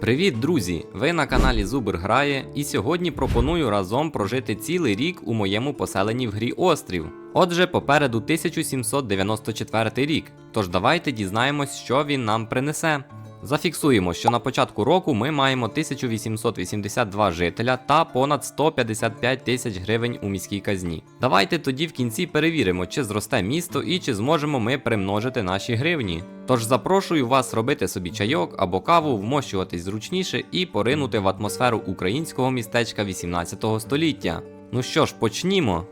Привіт, друзі! Ви на каналі Зубр Грає, і сьогодні пропоную разом прожити цілий рік у моєму поселенні в грі Острів. Отже, попереду 1794 рік. Тож давайте дізнаємось, що він нам принесе. Зафіксуємо, що на початку року ми маємо 1882 жителя та понад 155 тисяч гривень у міській казні. Давайте тоді в кінці перевіримо, чи зросте місто і чи зможемо ми примножити наші гривні. Тож запрошую вас робити собі чайок або каву, вмощуватись зручніше і поринути в атмосферу українського містечка 18 століття. Ну що ж, почнімо.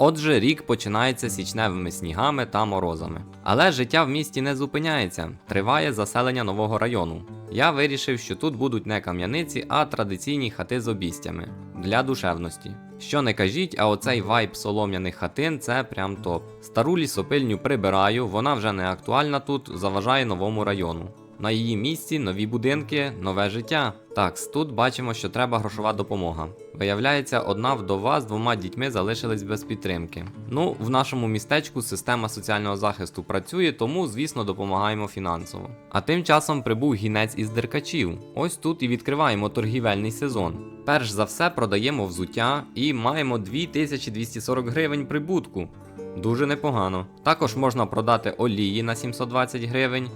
Отже, рік починається січневими снігами та морозами. Але життя в місті не зупиняється, триває заселення нового району. Я вирішив, що тут будуть не кам'яниці, а традиційні хати з обістями для душевності. Що не кажіть, а оцей вайб солом'яних хатин це прям топ. Стару лісопильню прибираю, вона вже не актуальна тут, заважає новому району. На її місці нові будинки, нове життя. Так, тут бачимо, що треба грошова допомога. Виявляється, одна вдова з двома дітьми залишились без підтримки. Ну, в нашому містечку система соціального захисту працює, тому, звісно, допомагаємо фінансово. А тим часом прибув гінець із деркачів. Ось тут і відкриваємо торгівельний сезон. Перш за все продаємо взуття і маємо 2240 гривень прибутку. Дуже непогано. Також можна продати олії на 720 гривень.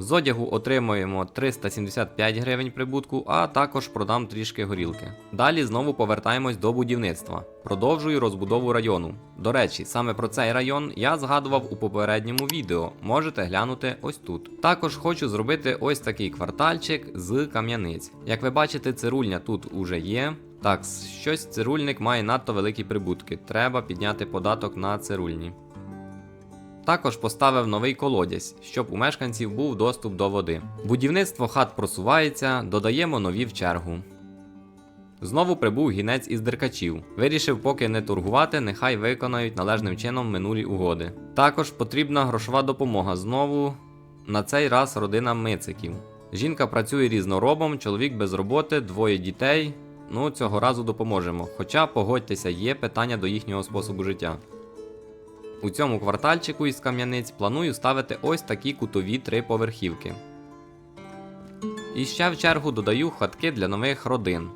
З одягу отримуємо 375 гривень прибутку, а також продам трішки горілки. Далі знову повертаємось до будівництва. Продовжую розбудову району. До речі, саме про цей район я згадував у попередньому відео. Можете глянути ось тут. Також хочу зробити ось такий квартальчик з кам'яниць. Як ви бачите, цирульня тут уже є. Так, щось цирульник має надто великі прибутки. Треба підняти податок на цирульні. Також поставив новий колодязь, щоб у мешканців був доступ до води. Будівництво хат просувається, додаємо нові в чергу. Знову прибув гінець із деркачів. Вирішив, поки не торгувати, нехай виконають належним чином минулі угоди. Також потрібна грошова допомога знову. На цей раз родина мициків. Жінка працює різноробом, чоловік без роботи, двоє дітей. Ну, цього разу допоможемо. Хоча, погодьтеся, є питання до їхнього способу життя. У цьому квартальчику із кам'яниць планую ставити ось такі кутові три поверхівки. І ще в чергу додаю хатки для нових родин.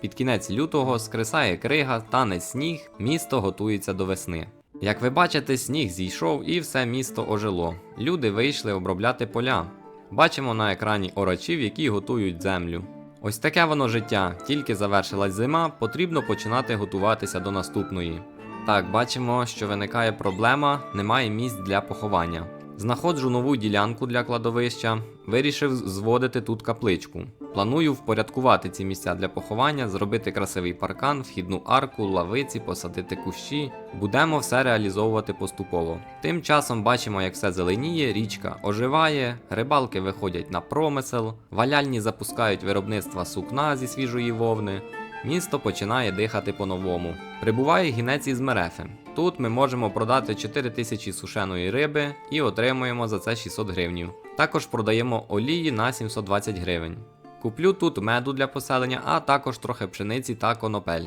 Під кінець лютого скресає крига, тане сніг, місто готується до весни. Як ви бачите, сніг зійшов і все місто ожило. Люди вийшли обробляти поля. Бачимо на екрані орачів, які готують землю. Ось таке воно життя, тільки завершилась зима, потрібно починати готуватися до наступної. Так, бачимо, що виникає проблема, немає місць для поховання. Знаходжу нову ділянку для кладовища, вирішив зводити тут капличку. Планую впорядкувати ці місця для поховання, зробити красивий паркан, вхідну арку, лавиці, посадити кущі. Будемо все реалізовувати поступово. Тим часом бачимо, як все зеленіє, річка оживає, рибалки виходять на промисел, валяльні запускають виробництва сукна зі свіжої вовни. Місто починає дихати по-новому. Прибуває гінець із мерефи. Тут ми можемо продати 4 тисячі сушеної риби і отримуємо за це 600 гривнів. Також продаємо олії на 720 гривень. Куплю тут меду для поселення, а також трохи пшениці та конопель.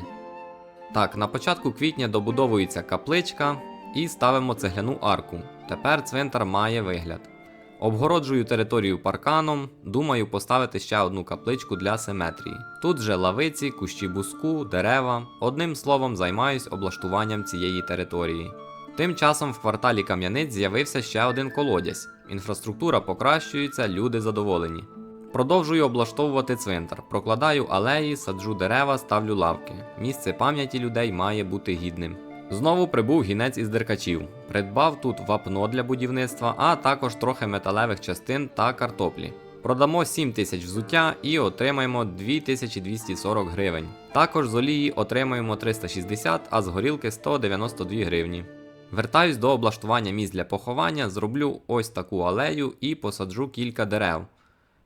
Так, на початку квітня добудовується капличка і ставимо цегляну арку. Тепер цвинтар має вигляд. Обгороджую територію парканом, думаю поставити ще одну капличку для симетрії. Тут же лавиці, кущі буску, дерева. Одним словом, займаюсь облаштуванням цієї території. Тим часом в кварталі Кам'яниць з'явився ще один колодязь. Інфраструктура покращується, люди задоволені. Продовжую облаштовувати цвинтар, прокладаю алеї, саджу дерева, ставлю лавки. Місце пам'яті людей має бути гідним. Знову прибув гінець із деркачів. Придбав тут вапно для будівництва, а також трохи металевих частин та картоплі. Продамо 7 тисяч взуття і отримаємо 2240 гривень. Також з олії отримаємо 360, а з горілки 192 гривні. Вертаюсь до облаштування місць для поховання, зроблю ось таку алею і посаджу кілька дерев.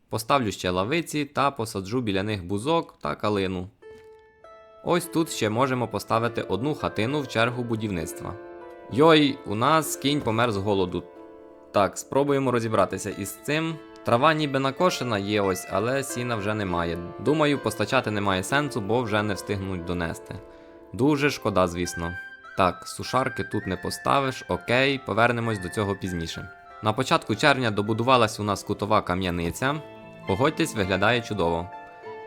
Поставлю ще лавиці та посаджу біля них бузок та калину. Ось тут ще можемо поставити одну хатину в чергу будівництва. Йой, у нас кінь помер з голоду. Так, спробуємо розібратися із цим. Трава ніби накошена є ось, але сіна вже немає. Думаю, постачати немає сенсу, бо вже не встигнуть донести. Дуже шкода, звісно. Так, сушарки тут не поставиш, окей, повернемось до цього пізніше. На початку червня добудувалась у нас кутова кам'яниця. Погодьтесь, виглядає чудово.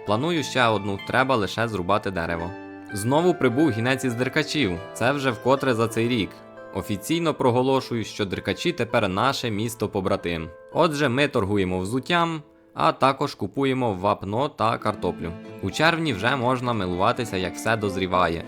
Планую ще одну, треба лише зрубати дерево. Знову прибув гінець із деркачів. Це вже вкотре за цей рік. Офіційно проголошую, що деркачі тепер наше місто побратим. Отже, ми торгуємо взуттям, а також купуємо вапно та картоплю. У червні вже можна милуватися, як все дозріває.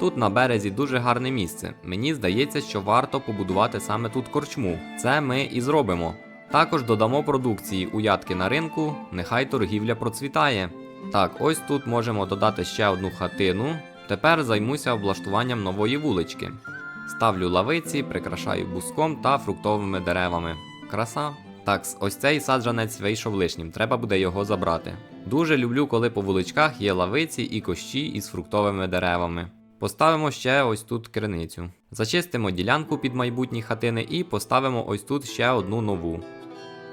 Тут на березі дуже гарне місце. Мені здається, що варто побудувати саме тут корчму. Це ми і зробимо. Також додамо продукції у ядки на ринку, нехай торгівля процвітає. Так, ось тут можемо додати ще одну хатину. Тепер займуся облаштуванням нової вулички. Ставлю лавиці, прикрашаю буском та фруктовими деревами. Краса. Так, ось цей саджанець вийшов лишнім, треба буде його забрати. Дуже люблю, коли по вуличках є лавиці і кощі із фруктовими деревами. Поставимо ще ось тут криницю. Зачистимо ділянку під майбутні хатини і поставимо ось тут ще одну нову.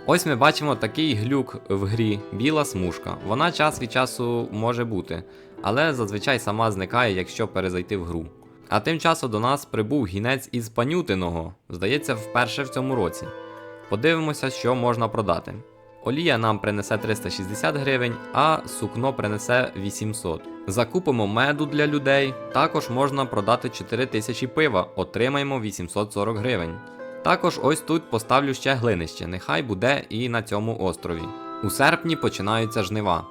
Ось ми бачимо такий глюк в грі біла смужка. Вона час від часу може бути, але зазвичай сама зникає, якщо перезайти в гру. А тим часом до нас прибув гінець із панютиного, здається, вперше в цьому році. Подивимося, що можна продати. Олія нам принесе 360 гривень, а сукно принесе 800. Закупимо меду для людей. Також можна продати 4000 пива, отримаємо 840 гривень. Також ось тут поставлю ще глинище, нехай буде і на цьому острові. У серпні починаються жнива.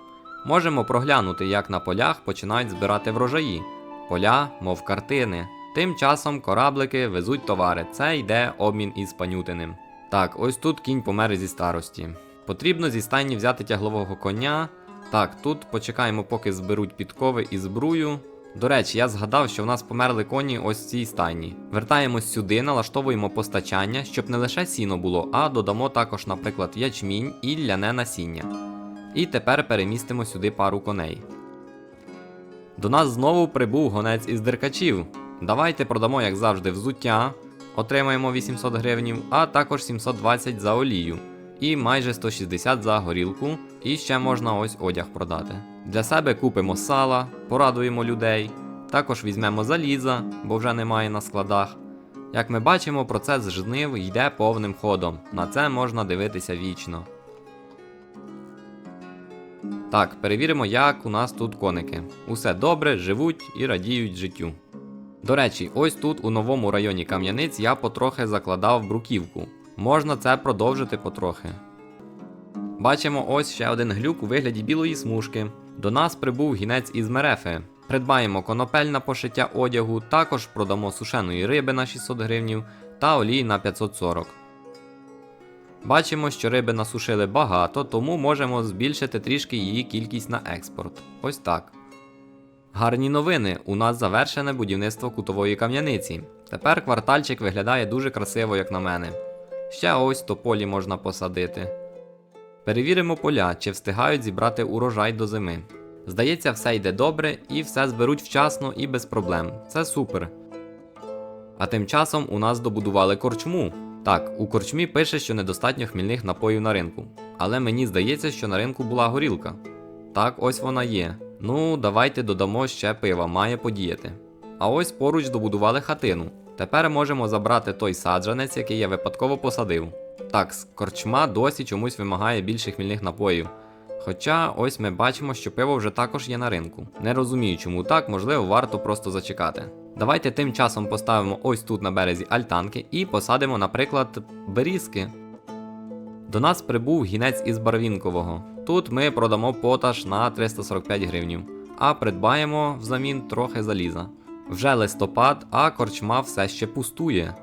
Можемо проглянути, як на полях починають збирати врожаї. Поля, мов картини. Тим часом кораблики везуть товари. Це йде обмін із панютиним. Так, ось тут кінь помер зі старості. Потрібно зі стайні взяти тяглового коня. Так, тут почекаємо, поки зберуть підкови і збрую. До речі, я згадав, що в нас померли коні ось в цій стайні. Вертаємось сюди, налаштовуємо постачання, щоб не лише сіно було, а додамо також, наприклад, ячмінь і ляне насіння. І тепер перемістимо сюди пару коней. До нас знову прибув гонець із деркачів. Давайте продамо, як завжди, взуття. Отримаємо 800 гривнів, а також 720 за олію. І майже 160 за горілку. І ще можна ось одяг продати. Для себе купимо сала, порадуємо людей. Також візьмемо заліза, бо вже немає на складах. Як ми бачимо, процес жнив йде повним ходом. На це можна дивитися вічно. Так, перевіримо, як у нас тут коники. Усе добре, живуть і радіють життю. До речі, ось тут у новому районі Кам'яниць я потрохи закладав бруківку. Можна це продовжити потрохи. Бачимо ось ще один глюк у вигляді білої смужки. До нас прибув гінець із мерефи. Придбаємо конопель на пошиття одягу, також продамо сушеної риби на 600 гривнів та олії на 540. Бачимо, що риби насушили багато, тому можемо збільшити трішки її кількість на експорт. Ось так. Гарні новини. У нас завершене будівництво кутової кам'яниці. Тепер квартальчик виглядає дуже красиво, як на мене. Ще ось тополі можна посадити. Перевіримо поля, чи встигають зібрати урожай до зими. Здається, все йде добре і все зберуть вчасно і без проблем. Це супер. А тим часом у нас добудували корчму. Так, у корчмі пише, що недостатньо хмільних напоїв на ринку. Але мені здається, що на ринку була горілка. Так, ось вона є. Ну, давайте додамо ще пива, має подіяти. А ось поруч добудували хатину. Тепер можемо забрати той саджанець, який я випадково посадив. Так, корчма досі чомусь вимагає більше хмільних напоїв. Хоча ось ми бачимо, що пиво вже також є на ринку. Не розумію, чому так, можливо, варто просто зачекати. Давайте тим часом поставимо ось тут на березі альтанки і посадимо, наприклад, берізки. До нас прибув гінець із Барвінкового. Тут ми продамо поташ на 345 гривнів, а придбаємо взамін трохи заліза. Вже листопад, а корчма все ще пустує.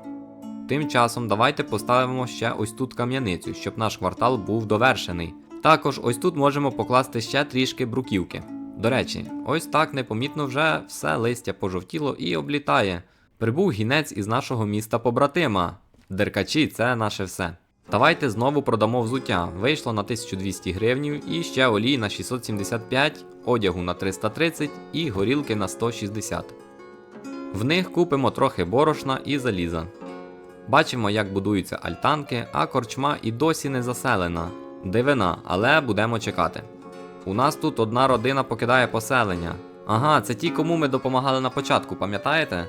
Тим часом давайте поставимо ще ось тут кам'яницю, щоб наш квартал був довершений. Також ось тут можемо покласти ще трішки бруківки. До речі, ось так непомітно вже все листя пожовтіло і облітає. Прибув гінець із нашого міста побратима. Деркачі це наше все. Давайте знову продамо взуття. Вийшло на 1200 гривнів і ще олії на 675, одягу на 330 і горілки на 160. В них купимо трохи борошна і заліза. Бачимо, як будуються альтанки, а корчма і досі не заселена. Дивина, але будемо чекати. У нас тут одна родина покидає поселення. Ага, це ті, кому ми допомагали на початку, пам'ятаєте?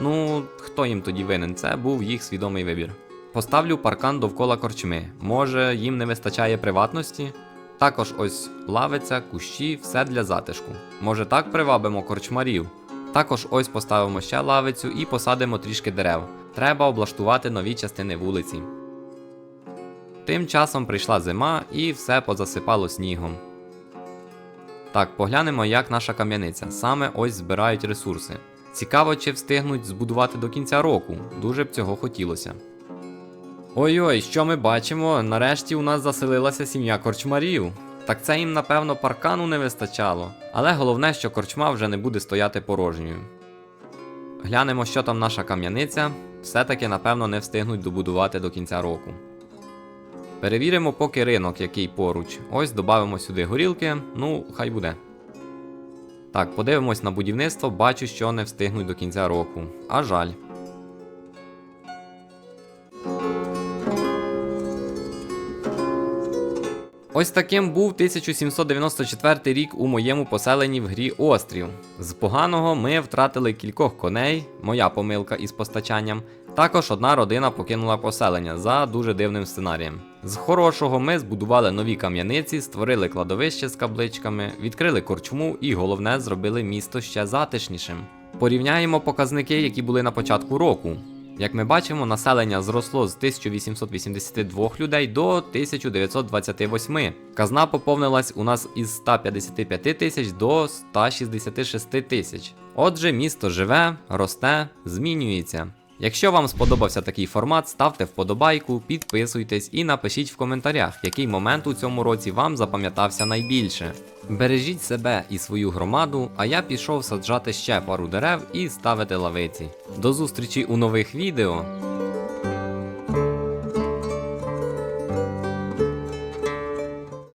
Ну, хто їм тоді винен? Це був їх свідомий вибір. Поставлю паркан довкола корчми. Може, їм не вистачає приватності? Також ось лавиця, кущі, все для затишку. Може так привабимо корчмарів? Також ось поставимо ще лавицю і посадимо трішки дерев. Треба облаштувати нові частини вулиці. Тим часом прийшла зима і все позасипало снігом. Так, поглянемо, як наша кам'яниця. Саме ось збирають ресурси. Цікаво, чи встигнуть збудувати до кінця року. Дуже б цього хотілося. Ой-ой, що ми бачимо? Нарешті у нас заселилася сім'я корчмарів. Так це їм, напевно, паркану не вистачало. Але головне, що корчма вже не буде стояти порожньою. Глянемо, що там наша кам'яниця. Все-таки, напевно, не встигнуть добудувати до кінця року. Перевіримо поки ринок, який поруч. Ось додамо сюди горілки, ну, хай буде. Так, подивимось на будівництво, бачу, що не встигнуть до кінця року. А жаль. Ось таким був 1794 рік у моєму поселенні в грі Острів. З поганого ми втратили кількох коней, моя помилка із постачанням. Також одна родина покинула поселення за дуже дивним сценарієм. З хорошого ми збудували нові кам'яниці, створили кладовище з кабличками, відкрили корчму і головне зробили місто ще затишнішим. Порівняємо показники, які були на початку року. Як ми бачимо, населення зросло з 1882 людей до 1928. Казна поповнилась у нас із 155 тисяч до 166 тисяч. Отже, місто живе, росте, змінюється. Якщо вам сподобався такий формат, ставте вподобайку, підписуйтесь і напишіть в коментарях, який момент у цьому році вам запам'ятався найбільше. Бережіть себе і свою громаду, а я пішов саджати ще пару дерев і ставити лавиці. До зустрічі у нових відео.